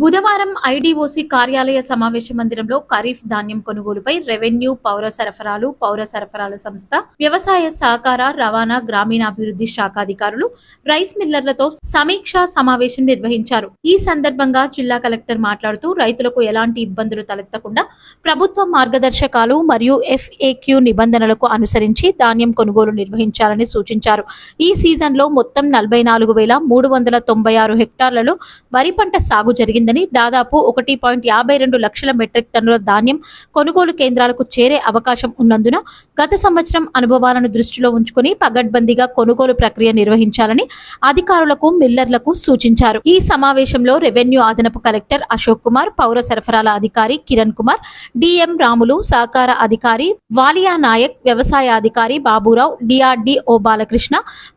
బుధవారం ఐడీఓసీ కార్యాలయ సమావేశ మందిరంలో ఖరీఫ్ ధాన్యం కొనుగోలుపై రెవెన్యూ పౌర సరఫరాలు పౌర సరఫరాల సంస్థ వ్యవసాయ సహకార రవాణా గ్రామీణాభివృద్ధి శాఖ అధికారులు రైస్ మిల్లర్లతో సమీక్షా సమావేశం నిర్వహించారు. ఈ సందర్భంగా జిల్లా కలెక్టర్ మాట్లాడుతూ రైతులకు ఎలాంటి ఇబ్బందులు తలెత్తకుండా ప్రభుత్వ మార్గదర్శకాలు మరియు ఎఫ్ఏక్యూ నిబంధనలకు అనుసరించి ధాన్యం కొనుగోలు నిర్వహించాలని సూచించారు. ఈ సీజన్లో మొత్తం నలభై నాలుగు వేల మూడు వందల తొంభై ఆరు హెక్టార్లలో వరి పంట సాగు జరిగింది. జరిగిందని దాదాపు ఒకటి పాయింట్ యాభై రెండు లక్షల మెట్రిక్ టన్నుల ధాన్యం కొనుగోలు కేంద్రాలకు చేరే అవకాశం ఉన్నందున గత సంవత్సరం అనుభవాలను దృష్టిలో ఉంచుకుని పగడ్బందీగా కొనుగోలు ప్రక్రియ నిర్వహించాలని అధికారులకు మిల్లర్లకు సూచించారు. ఈ సమావేశంలో రెవెన్యూ అదనపు కలెక్టర్ అశోక్ కుమార్ పౌర సరఫరాల అధికారి కిరణ్ కుమార్ డిఎం రాములు సహకార అధికారి వాలియా నాయక్ వ్యవసాయ అధికారి బాబురావు డిఆర్డిఓ బాలకృష్ణ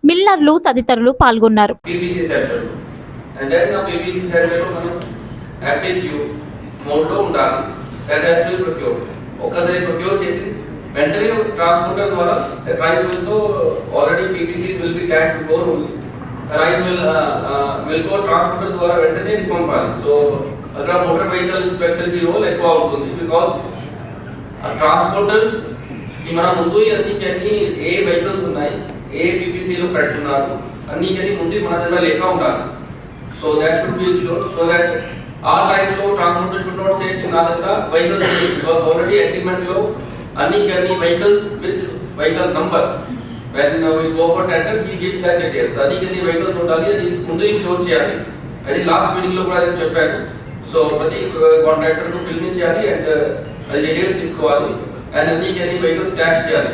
మిల్లర్లు తదితరులు పాల్గొన్నారు. పీపీసీ సెంటర్ అండ్ దెన్ ఆ పీపీసీ సెంటర్ మనం ఎఫ్ఏక్యూ మోడ్లో ఉండాలి దట్ హ్యాస్ టు ప్రొక్యూర్ ఒక్కసారి ప్రొక్యూర్ చేసి వెంటనే ట్రాన్స్పోర్టర్ ద్వారా rice మిల్తో already PPC will be tag to Gor only rice mill mill co transporter ద్వారా వెంటనే పంపాలి సో అక్కడ మోటార్ వెహికల్ ఇన్స్పెక్టర్ కి రోల్ ఎక్కువ అవుతుంది బికాస్ ట్రాన్స్పోర్టర్స్ కి మన ముందు అన్నికి అన్ని ఏ వెహికల్స్ ఉన్నాయి ఏ పీపీసీలో పెట్టున్నారు అన్నికి అన్ని ముందు మన దగ్గర లెక్క ఉండాలి so that should be sure so that ఆ టైంలో transport transporter should not say నా దగ్గర వెహికల్స్ బికాస్ ఆల్రెడీ అగ్రిమెంట్లో అన్నికి అన్ని vehicles with vehicle number when we go for tender we gives that details అన్నికి అన్ని వెహికల్స్ ఉండాలి అది ముందు స్టోర్ చేయాలి. అది లాస్ట్ మీటింగ్లో కూడా నేను చెప్పాను. సో ప్రతి కాంట్రాక్టర్ను పిలిపించాలి అండ్ అది డీటెయిల్స్ తీసుకోవాలి. అండ్ అన్నికి అన్ని వెహికల్స్ ట్యాక్ చేయాలి.